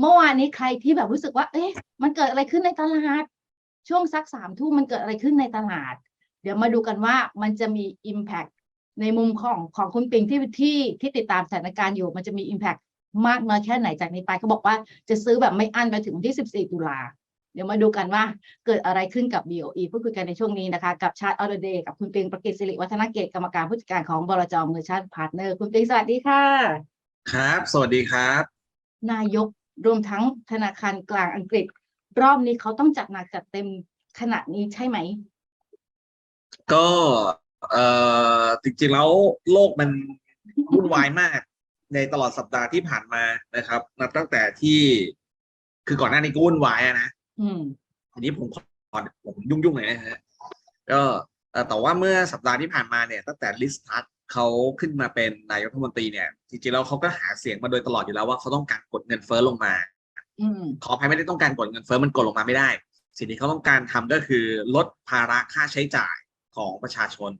เมื่อวานนี้ใครที่แบบรู้สึกว่า เอ๊ะ มันเกิดอะไรขึ้นในตลาด ช่วงสักสามทุ่มมันเกิดอะไรขึ้นในตลาด เดี๋ยวมาดูกันว่ามันจะมี Impact ในมุมของของคุณปิงที่ที่ที่ติดตามสถานการณ์อยู่ มันจะมี Impact มากน้อยแค่ไหนจากนี้ไปเขาบอกว่าจะซื้อแบบไม่อั้นไปถึงวันที่ 14 ตุลาเดี๋ยวมาดูกันว่าเกิดอะไรขึ้นกับ BOE พูดคุยกันในช่วงนี้นะคะ กับชาติออเดย์กับคุณปิงประกิตสิริวัฒนเกตกรรมการผู้จัดการของบลจมือชาติพาร์ทเนอร์ คุณปิงสวัสดีค่ะ ครับ สวัสดีครับ นายก รวมทั้งธนาคารกลางอังกฤษ รอบนี้เขาต้องจัดหนักจัดเต็มขนาดนี้ใช่ไหม ก็เอ่อจริงๆแล้วโลกมันวุ่นวายมาก ในตลอดสัปดาห์ที่ผ่านมานะครับ นับตั้งแต่ที่คือก่อนหน้านี้ก็วุ่นวายอะนะอืมทีนี้ผมขอผมยุ่งๆหน่อยนะฮะก็เอ่อแต่ว่าเมื่อสัปดาห์ที่ผ่านมาเนี่ย ตั้งแต่ลิสทัส เขาขึ้นมาเป็นนายกรัฐมนตรีเนี่ยจริงๆแล้วเขาก็หาเสียงมาโดยตลอดอยู่แล้วว่าเขาต้องการกดเงินเฟ้อลงมาอืมขออภัยไม่ได้ต้องการกดเงินเฟ้อมันกดลงมาไม่ได้ สิ่งที่เขาต้องการทำก็คือลดภาระค่าใช้จ่ายของประชาชน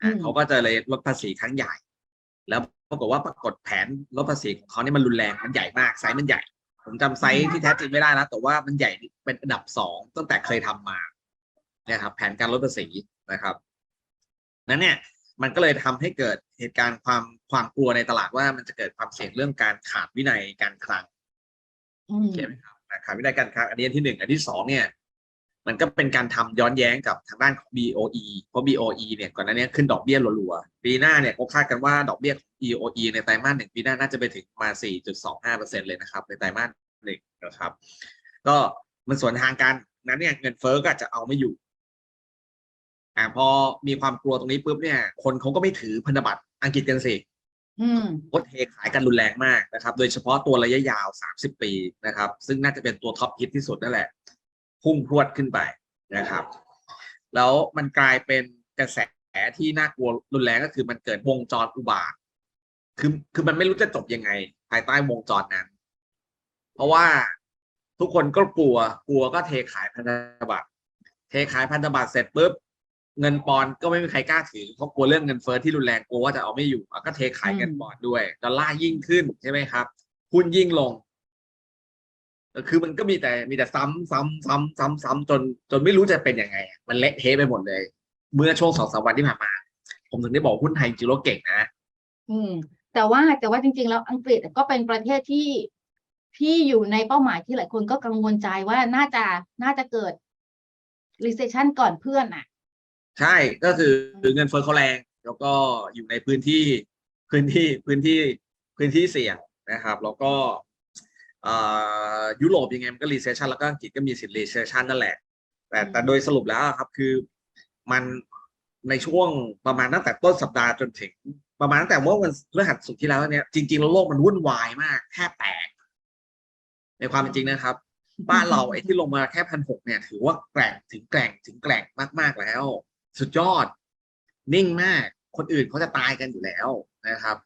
อะอืมเขาก็จะเลยลดภาษีครั้งใหญ่ แล้วปรากฏว่าปรากฏแผนลดภาษีของเขาเนี่ยมันรุนแรงมันใหญ่มากไซส์มันใหญ่ ผมจำไซส์ที่แท้จริงไม่ได้แล้วแต่ว่ามันใหญ่เป็นอันดับสองตั้งแต่เคยทำมาเนี่ยครับแผนการลดภาษีนะครับนั้นเนี่ย มันก็เลยทำให้เกิดเหตุการณ์ความความกลัวในตลาดว่ามันจะเกิดความเสี่ยงเรื่องการขาดวินัยการคลังอืมใช่ไหมครับขาดวินัยการค้าอันนี้อันที่หนึ่งอันที่สองเนี่ย มันก็เป็นการทำย้อนแย้งกับทางด้านของ BOE เพราะ BOE เนี่ยก่อนหน้านี้ขึ้นดอกเบี้ยรัวๆปีหน้าเนี่ยก็คาดกันว่าดอกเบี้ยของ BOE ในไตรมาสหนึ่งปีหน้าน่าจะไปถึงมา 4.25%เลยนะครับ ในไตรมาสหนึ่งนะครับ ก็มันสวนทางกันนั้นเนี่ยเงินเฟ้อก็อาจจะเอาไม่อยู่ อ่าพอมีความกลัวตรงนี้ปุ๊บเนี่ย คนเขาก็ไม่ถือพันธบัตรอังกฤษกันสิอืมก็เทขายกันรุนแรงมากนะครับ โดยเฉพาะตัวระยะยาว 30 ปีนะครับ ซึ่งน่าจะเป็นตัวท็อปฮิตที่สุดนั่นแหละ พุ่งพรวดขึ้นไปนะครับ แล้วมันกลายเป็นกระแสที่น่ากลัวรุนแรงก็คือมันเกิดวงจรอุบาท คือคือมันไม่รู้จะจบยังไง ภายใต้วงจรนั้น เพราะว่าทุกคนก็กลัว กลัวก็เทขายพันธบัตร เทขายพันธบัตรเสร็จปุ๊บ เงินปอนด์ก็ไม่มีใครกล้าถือเพราะกลัวเรื่องเงินเฟ้อที่รุนแรงกลัวว่าจะเอาไม่อยู่อะก็เทขายเงินปอนด์ด้วยดอลลาร์ยิ่งขึ้นใช่ไหมครับหุ้นยิ่งลงก็คือมันก็มีแต่มีแต่ซ้ำซ้ำซ้ำซ้ำซ้ำจนจนไม่รู้จะเป็นยังไงอะมันเละเทะไปหมดเลย เมื่อช่วงสองสามวันที่ผ่านมา ผมถึงได้บอกหุ้นไทยจริงๆแล้วเก่งนะอืม แต่ว่าแต่ว่าจริง ๆ แล้วอังกฤษก็เป็นประเทศที่ที่อยู่ในเป้าหมายที่หลายคนก็กังวลใจว่าน่าจะน่าจะเกิด recession ก่อนเพื่อนอะ ใช่ก็คือเงินเฟ้อเขาแรง แล้วก็อยู่ในพื้นที่พื้นที่พื้นที่พื้นที่เสี่ยงนะครับ แล้วก็เอ่อยุโรปยังไงมันก็ recession แล้วก็อังกฤษก็มีสิทธิ์ recession นั่นแหละ แต่แต่โดยสรุปแล้วอะครับคือมันในช่วงประมาณตั้งแต่ต้นสัปดาห์จนถึง ประมาณตั้งแต่เมื่อวันพฤหัสสุดที่แล้วเนี่ยจริงๆแล้วโลกมันวุ่นวายมากแทบแตก ในความเป็นจริงนะครับ บ้านเราไอ้ที่ลงมาแค่พันหกเนี่ย ถือว่าแกร่งถึงแกร่งถึงแกร่งมากๆแล้ว สุดยอด นิ่งมาก คนอื่นเขาจะตายกันอยู่แล้วนะครับ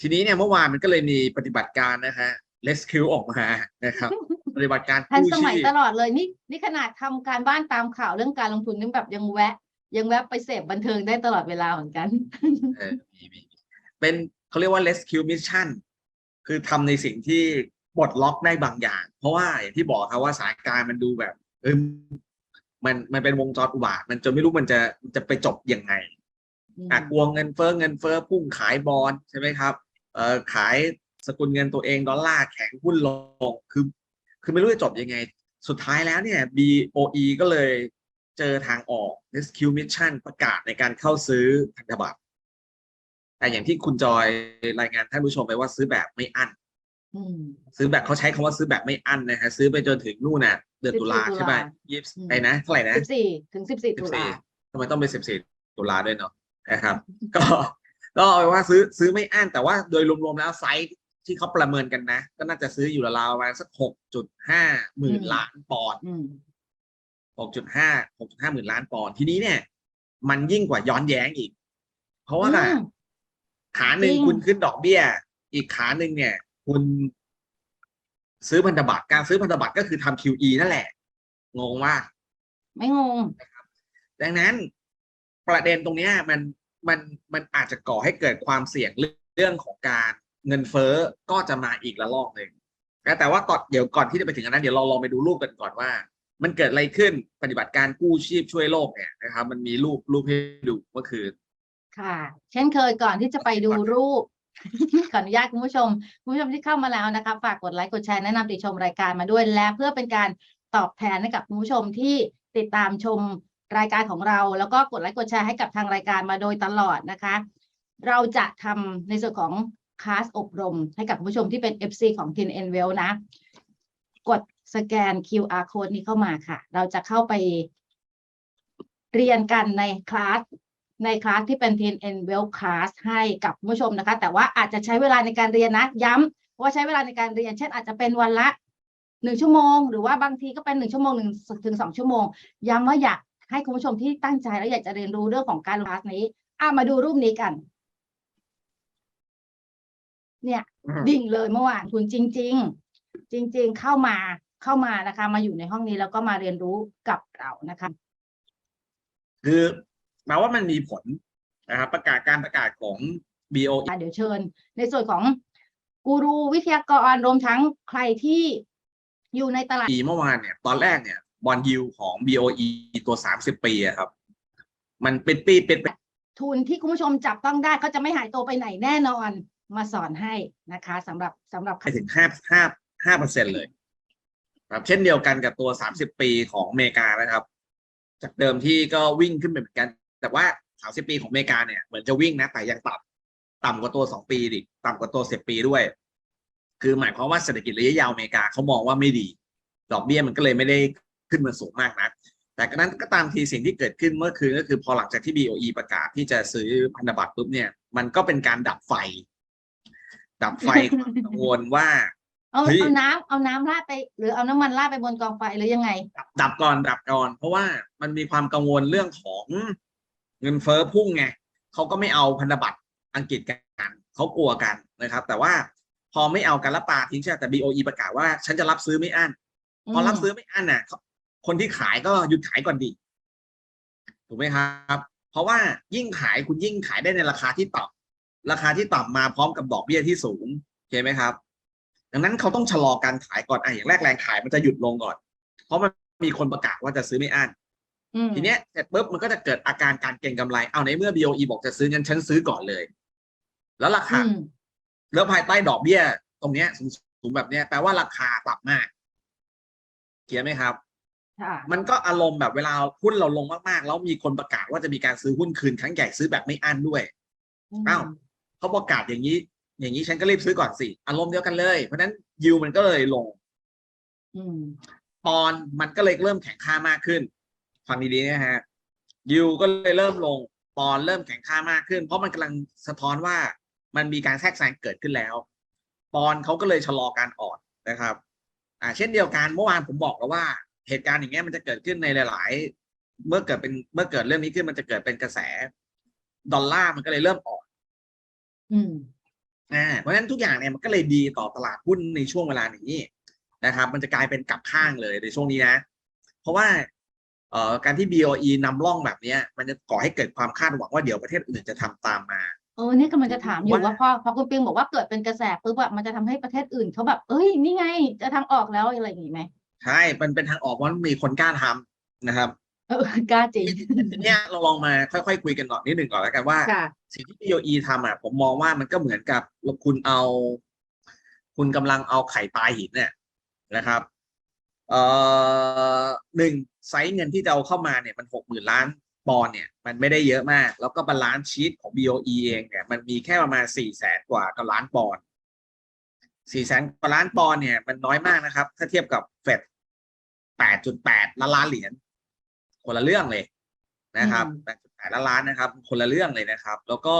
ทีนี้เนี่ยเมื่อวานมันก็เลยมีปฏิบัติการนะฮะ rescue ออกมานะครับ ปฏิบัติการทันกู้สมัยชีพตลอดเลยนี่นี่ขนาดทำการบ้านตามข่าวเรื่องการลงทุนนี่แบบยังแวะ ยังแวะไปเสพบันเทิงได้ตลอดเวลาเหมือนกัน เออมีมีมีเป็นเขาเรียกว่า rescue mission คือทำในสิ่งที่ปลดล็อกได้บางอย่าง เพราะว่าอย่างที่บอกครับว่าสถานการณ์มันดูแบบเออ มันมันเป็นวงจรอุบาทมันจนไม่รู้มันจะมันจะไปจบยังไงอะกลัวเงินเฟ้อเงินเฟ้อพุ่งขายบอลใช่ไหมครับเอ่อขายสกุลเงินตัวเองดอลลาร์แข็งหุ้นลงคือคือไม่รู้จะจบยังไง สุดท้ายแล้วเนี่ย BOE ก็เลยเจอทางออก Rescue Mission ประกาศในการเข้าซื้อพันธบัตรแต่อย่างที่คุณจอยรายงานท่านผู้ชมไปว่าซื้อแบบไม่อั้นอืม ซื้อแบบเขาใช้คำว่าซื้อแบบไม่อั้นนะฮะซื้อไปจนถึงนู่นน่ะ เดือนตุลา14ใช่ไหมตุลายี่สิบอืมไอ้นะเท่าไหร่นะสิบสี่ถึงสิบสี่สิตุบลาสี่ทำไมต้องเป็นสิบสี่ตุลาด้วยเนาะนะครับ ก็ก็เอาเป็นว่าซื้อซื้อไม่อั้นแต่ว่าโดยรวมๆแล้วไซส์ที่เขาประเมินกันนะ ก็น่าจะซื้ออยู่ราวๆประมาณสักหกจุดห้าหมื่นล้านปอนด์อืมหกจุดห้าหกจุดห้าหมื่นล้านปอนด์ทีนี้เนี่ย มันยิ่งกว่าย้อนแย้งอีก เพราะว่าอืมขาหนึ่งจริงคุณขึ้นดอกเบี้ย อีกขาหนึ่งเนี่ย คุณซื้อพันธบัตรการซื้อพันธบัตรก็คือทำ QE นั่นแหละ งงว่าไม่งง ดังนั้นประเด็นตรงเนี้ยมันมันมันอาจจะก่อให้เกิดความเสี่ยงเรื่องของการเงินเฟ้อก็จะมาอีกระลอกหนึ่งนะแต่ว่าตอนเดี๋ยวก่อนที่จะไปถึงอันนั้นเดี๋ยวเราลองไปดูรูปกันก่อนว่า มันเกิดอะไรขึ้นปฏิบัติการกู้ชีพช่วยโลกเนี่ยนะครับ มันมีรูปรูปให้ดูเมื่อคืนค่ะ เช่นเคยก่อนที่จะไปดูรูป ขออนุญาตคุณผู้ชมคุณผู้ชมที่เข้ามาแล้วนะคะ ฝากกดไลค์กดแชร์แนะนำติชมรายการมาด้วย และเพื่อเป็นการตอบแทนให้กับคุณผู้ชมที่ติดตามชมรายการของเรา แล้วก็กดไลค์กดแชร์ให้กับทางรายการมาโดยตลอดนะคะ เราจะทำในส่วนของคลาสอบรม ให้กับคุณผู้ชมที่เป็น FC ของ Tin n w e l l นะ กดสแกน QR code นี้เข้ามาค่ะ เราจะเข้าไปเรียนกันในคลาส ในคลาสที่เป็น Tin n w e l l Class ให้กับคุณผู้ชมนะคะ แต่ว่าอาจจะใช้เวลาในการเรียนนะ ย้ำว่าใช้เวลาในการเรียน เช่นอาจจะเป็นวันละหนึ่งชั่วโมง หรือว่าบางทีก็เป็นหนึ่งชั่วโมงหนึ่งถึงสองชั่วโมง ย้ำว่าอยากให้คุณผู้ชมที่ตั้งใจแล้วอยากจะเรียนรู้เรื่องของการคลาสนี้อะมาดูรูปนี้กัน เนี่ย ดิ่งเลยเมื่อวานคุณจริง ๆ จริง ๆ เข้ามาเข้ามานะคะ มาอยู่ในห้องนี้แล้วก็มาเรียนรู้กับเรานะคะ คือ แปลว่ามันมีผลนะครับประกาศการประกาศของ BOE เดี๋ยวเชิญ ในส่วนของกูรูวิทยากรรวมทั้งใครที่อยู่ในตลาดเมื่อวานเนี่ยตอนแรกเนี่ยบอลยิวของ BOE ตัวสามสิบปีอะครับ มันเป็นปีเป็นไปทุนที่คุณผู้ชมจับต้องได้เขาจะไม่หายตัวไปไหนแน่นอนมาสอนให้นะคะสำหรับสำหรับถึงห้าห้าห้าเปอร์เซ็นเลย ครับ เช่นเดียวกันกับตัวสามสิบปีของอเมริกานะครับ จากเดิมที่ก็วิ่งขึ้นไปเหมือนกัน แต่ว่าสามสิบปีของอเมริกาเนี่ยเหมือนจะวิ่งนะ แต่ยังต่ำต่ำกว่าตัวสองปีดิต่ำกว่าตัวสิบปีด้วย คือหมายความว่าเศรษฐกิจระยะยาวอเมริกาเขามองว่าไม่ดี ดอกเบี้ยมันก็เลยไม่ได้ขึ้นมาสูงมากนะแต่ก็นั้นก็ตามทีสิ่งที่เกิดขึ้นเมื่อคืนก็คือพอหลังจากที่ BOE ประกาศที่จะซื้อพันธบัตรปุ๊บเนี่ย มันก็เป็นการดับไฟ ดับไฟความกังวลว่าเอาเฮ้ยเอาน้ำเอาน้ำราดไป หรือเอาน้ำมันราดไปบนกองไฟหรือยังไงดับดับก่อนดับก่อน เพราะว่ามันมีความกังวลเรื่องของ เงินเฟ้อพุ่งไงเขาก็ไม่เอาพันธบัตรอังกฤษกันเขากลัวกันนะครับ แต่ว่าพอไม่เอากันแล้วปาทิ้งใช่ไหมแต่ BOE ประกาศว่าฉันจะรับซื้อไม่อั้นพอรับซื้อไม่อั้นน่ะเขาคนที่ขายก็หยุดขายก่อนดีถูกไหมครับ เพราะว่ายิ่งขายคุณยิ่งขายได้ในราคาที่ต่ำราคาที่ต่ำมาพร้อมกับดอกเบี้ยที่สูงเข้าใจไหมครับ ดังนั้นเขาต้องชะลอการขายก่อนอะอย่างแรกแรงขายมันจะหยุดลงก่อน เพราะมันมีคนประกาศว่าจะซื้อไม่อั้นอืม ทีเนี้ยเสร็จปุ๊บมันก็จะเกิดอาการการเก็งกำไร เอาในเมื่อ BOE บอกจะซื้องั้นฉันซื้อก่อนเลย แล้วราคาอืมแล้วภายใต้ดอกเบี้ย ตรงเนี้ยสูงสูงแบบเนี้ยแปลว่าราคาต่ำมากเขียนไหมครับค่ะมันก็อารมณ์แบบเวลาหุ้นเราลงมากๆ แล้วมีคนประกาศว่าจะมีการซื้อหุ้นคืนครั้งใหญ่ซื้อแบบไม่อั้นด้วยอ้าวเขาประกาศอย่างนี้ อย่างนี้ฉันก็รีบซื้อก่อนสิอารมณ์เดียวกันเลย เพราะฉะนั้นยิวมันก็เลยลงอืมปอนด์มันก็เลยเริ่มแข็งค่ามากขึ้น ฟังดีๆนะฮะยิวก็เลยเริ่มลงปอนด์เริ่มแข็งค่ามากขึ้น เพราะมันกำลังสะท้อนว่ามันมีการแทรกแซงเกิดขึ้นแล้ว ปอนด์เขาก็เลยชะลอการอ่อนนะครับอ่าเช่นเดียวกันเมื่อวานผมบอกแล้วว่าเหตุการณ์อย่างเงี้ยมันจะเกิดขึ้นในหลาย ๆ เมื่อเกิดเป็นเมื่อเกิดเรื่องนี้ขึ้นมันจะเกิดเป็นกระแส ดอลลาร์มันก็เลยเริ่มอ่อนอืมอ่าเพราะฉะนั้นทุกอย่างเนี่ยมันก็เลยดีต่อตลาดหุ้นในช่วงเวลานี้นะครับ มันจะกลายเป็นกลับข้างเลยในช่วงนี้นะ เพราะว่าเอ่อ การที่ BOE นำร่องแบบเนี้ยมันจะก่อให้เกิดความคาดหวังว่าเดี๋ยวประเทศอื่นจะทำตามมาเออเนี่ยกำลังจะถามอยู่ว่าว่าพอพอคุณปิงบอกว่าเกิดเป็นกระแสปุ๊บอะมันจะทำให้ประเทศอื่นเขาแบบ เอ้ยนี่ไง จะทางออกแล้วอะไรอย่างงี้ไหมใช่มันเป็นทางออกเพราะมันมีคนกล้าทำนะครับเออกล้าจริงทีเนี้ยเราลองมาค่อยๆคุยกันหน่อยนิดหนึ่งก่อนแล้วกันว่าค่ะสิ่งที่ BOE ทำอะผมมองว่ามันก็เหมือนกับคุณเอา คุณกำลังเอาไข่ปลาหินเนี่ยนะครับ เอ่อหนึ่ง ไซส์เงินที่จะเอาเข้ามาเนี่ยมันหกหมื่นล้านปอนด์เนี่ยมันไม่ได้เยอะมาก แล้วก็บาลานซ์ชีตของ BOE เองเนี่ยมันมีแค่ประมาณสี่แสนกว่ากับล้านปอนด์สี่แสนกว่าล้านปอนด์เนี่ยมันน้อยมากนะครับ ถ้าเทียบกับเฟดแปดจุดแปดล้านล้านเหรียญคนละเรื่องเลยนะครับอืมแปดจุดแปดล้านล้านนะครับ คนละเรื่องเลยนะครับ แล้วก็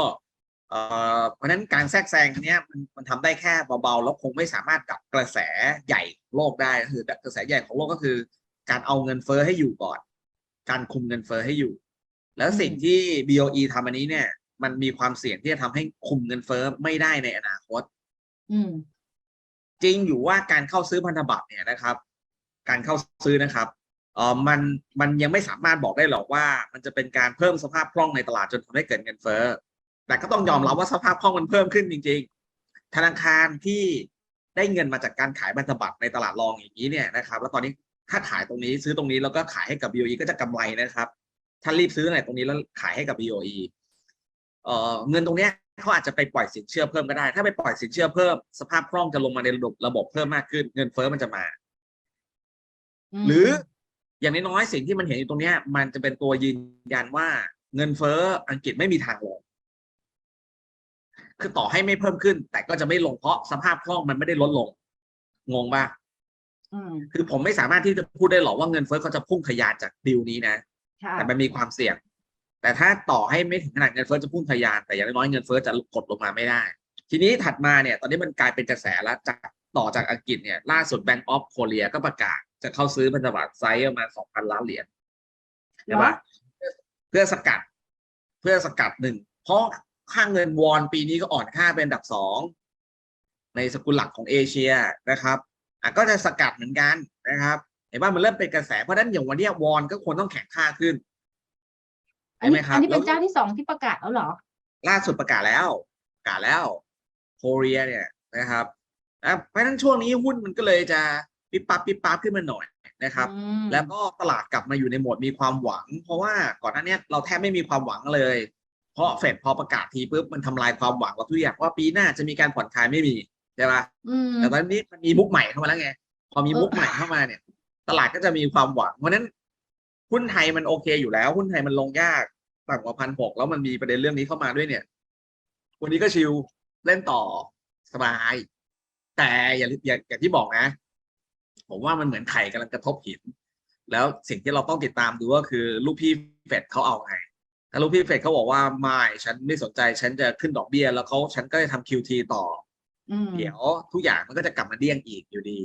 เอ่อเพราะฉะนั้นการแทรกแซงเนี้ยมันมันทำได้แค่เบาๆ แล้วคงไม่สามารถกลับกระแสใหญ่ของโลกได้ก็คือกระแสใหญ่ของโลกก็คือ การเอาเงินเฟ้อให้อยู่ก่อน การคุมเงินเฟ้อให้อยู่ แล้วสิ่งที่ BOE ทำอันนี้เนี่ย มันมีความเสี่ยงที่จะทำให้คุมเงินเฟ้อไม่ได้ในอนาคตอืมจริงอยู่ว่าการเข้าซื้อพันธบัตรเนี่ยนะครับ การเข้าซื้อนะครับเออมันมันยังไม่สามารถบอกได้หรอกว่า มันจะเป็นการเพิ่มสภาพคล่องในตลาดจนทำให้เกิดเงินเฟ้อแต่ก็ต้องยอมรับว่าสภาพคล่องมันเพิ่มขึ้นจริง ๆ ธนาคารที่ได้เงินมาจากการขายพันธบัตรในตลาดรองอย่างนี้เนี่ยนะครับ แล้วตอนนี้ ถ้าขายตรงนี้ซื้อตรงนี้แล้วก็ขายให้กับ BOE ก็จะกำไรนะครับ ถ้ารีบซื้อไหนตรงนี้แล้วขายให้กับ BOE เอ่อเงินตรงเนี้ยเขาอาจจะไปปล่อยสินเชื่อเพิ่มก็ได้ ถ้าไปปล่อยสินเชื่อเพิ่มสภาพคล่องจะลงมาในระบบระบบเพิ่มมากขึ้น เงินเฟ้อมันจะมามหรืออย่างน้อยๆสิ่งที่มันเห็นอยู่ตรงเนี้ย มันจะเป็นตัวยืนยันว่าเงินเฟ้ออังกฤษไม่มีทางลงคือต่อให้ไม่เพิ่มขึ้น แต่ก็จะไม่ลงเพราะสภาพคล่องมันไม่ได้ลดลง งงป่ะอืม คือผมไม่สามารถที่จะพูดได้หรอกว่าเงินเฟ้อเขาจะพุ่งทะยานจากดิวนี้นะค่ะแต่มันมีความเสี่ยง แต่ถ้าต่อให้ไม่ถึงขนาดเงินเฟ้อจะพุ่งทะยาน แต่อย่างน้อยๆเงินเฟ้อจะกดลงมาไม่ได้ ทีนี้ถัดมาเนี่ย ตอนนี้มันกลายเป็นกระแสแล้วจากต่อจากอังกฤษเนี่ย ล่าสุด Bank of Korea ก็ประกาศ จะเข้าซื้อพันธบัตรไซส์ประมาณสองพันล้านเหรียญใช่ปะเพื่อสกัด เพื่อสกัดหนึ่ง เพราะค่าเงินวอนปีนี้ก็อ่อนค่าเป็นอันดับสองในสกุลหลักของเอเชียนะครับ อะก็จะสกัดเหมือนกันนะครับเห็นว่ามันเริ่มเป็นกระแสเพราะฉะนั้นอย่างวันเนี้ยวอนก็ควรต้องแข็งค่าขึ้นอันนี้ใช่ไหมครับอันนี้เป็นแล้วเจ้าที่สองที่ประกาศแล้วเหรอ ล่าสุดประกาศแล้วประกาศแล้วโคเรียเนี่ยนะครับอะเพราะฉะนั้นช่วงนี้หุ้นมันก็เลยจะปิบปั๊บปิบปั๊บขึ้นมาหน่อยนะครับอืมแล้วก็ตลาดกลับมาอยู่ในโหมดมีความหวัง เพราะว่าก่อนหน้าเนี้ยเราแทบไม่มีความหวังเลย เพราะเฟดพอประกาศทีปุ๊บมันทำลายความหวังเราทุกอย่างว่าปีหน้าจะมีการผ่อนคลายไม่มี ใช่ปะอืมแต่ตอนนี้มันมีมุกใหม่เข้ามาแล้วไง พอมีมุกใหม่เข้ามาเนี่ย ตลาดก็จะมีความหวังเพราะฉะนั้นหุ้นไทยมันโอเคอยู่แล้วหุ้นไทยมันลงยากต่ำกว่าพันหกแล้วมันมีประเด็นเรื่องนี้เข้ามาด้วยเนี่ย วันนี้ก็ชิลเล่นต่อสบาย แต่อย่าอย่าอย่างที่บอกนะ ผมว่ามันเหมือนไข่กำลังกระทบหิน แล้วสิ่งที่เราต้องติดตามดูก็คือ ลูกพี่เฟดเขาเอาไงถ้าลูกพี่เฟดเขาบอกว่าไม่ฉันไม่สนใจฉันจะขึ้นดอกเบี้ยแล้วเขาฉันก็จะทำ QT ต่ออืม เดี๋ยวทุกอย่างมันก็จะกลับมาเดี้ยงอีกอยู่ดี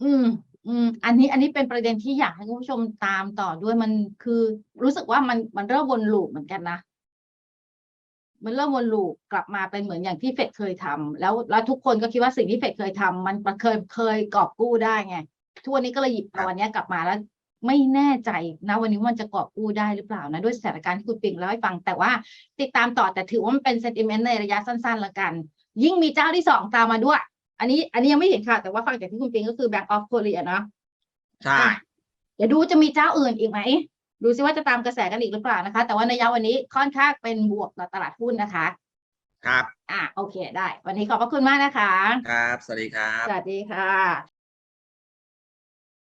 อืม อืม อันนี้อันนี้เป็นประเด็นที่อยากให้คุณผู้ชมตามต่อด้วยมันคือรู้สึกว่ามันมันเริ่มวนลูปเหมือนกันนะ มันเริ่มวนลูปกลับมาเป็นเหมือนอย่างที่เฟดเคยทำแล้วแล้วทุกคนก็คิดว่าสิ่งที่เฟดเคยทำมันเคยเคยกอบกู้ได้ไงทุกวันนี้ก็เลยหยิบครัเอาบวันนี้ยกลับมาแล้ว ไม่แน่ใจนะวันนี้ว่ามันจะกอบกู้ได้หรือเปล่านะด้วยสถานการณ์ที่คุณปิงเล่าให้ฟัง แต่ว่าติดตามต่อแต่ถือว่ามันเป็นเซนติเมนต์ในระยะสั้นๆละกัน ยิ่งมีเจ้าที่สองตามมาด้วย อันนี้ อันนี้ยังไม่เห็นค่ะ แต่ว่าฟังจากที่คุณปิงก็คือ Bank of Korea เนอะใช่อะเดี๋ยวดูจะมีเจ้าอื่นอีกไหมดูซิว่าจะตามกระแสกันอีกหรือเปล่านะคะ แต่ว่าในยามวันนี้ค่อนข้างเป็นบวกต่อตลาดหุ้นนะคะ ครับ อะโอเคได้ วันนี้ขอบพระคุณมากนะคะ ครับ สวัสดีครับ สวัสดีค่ะ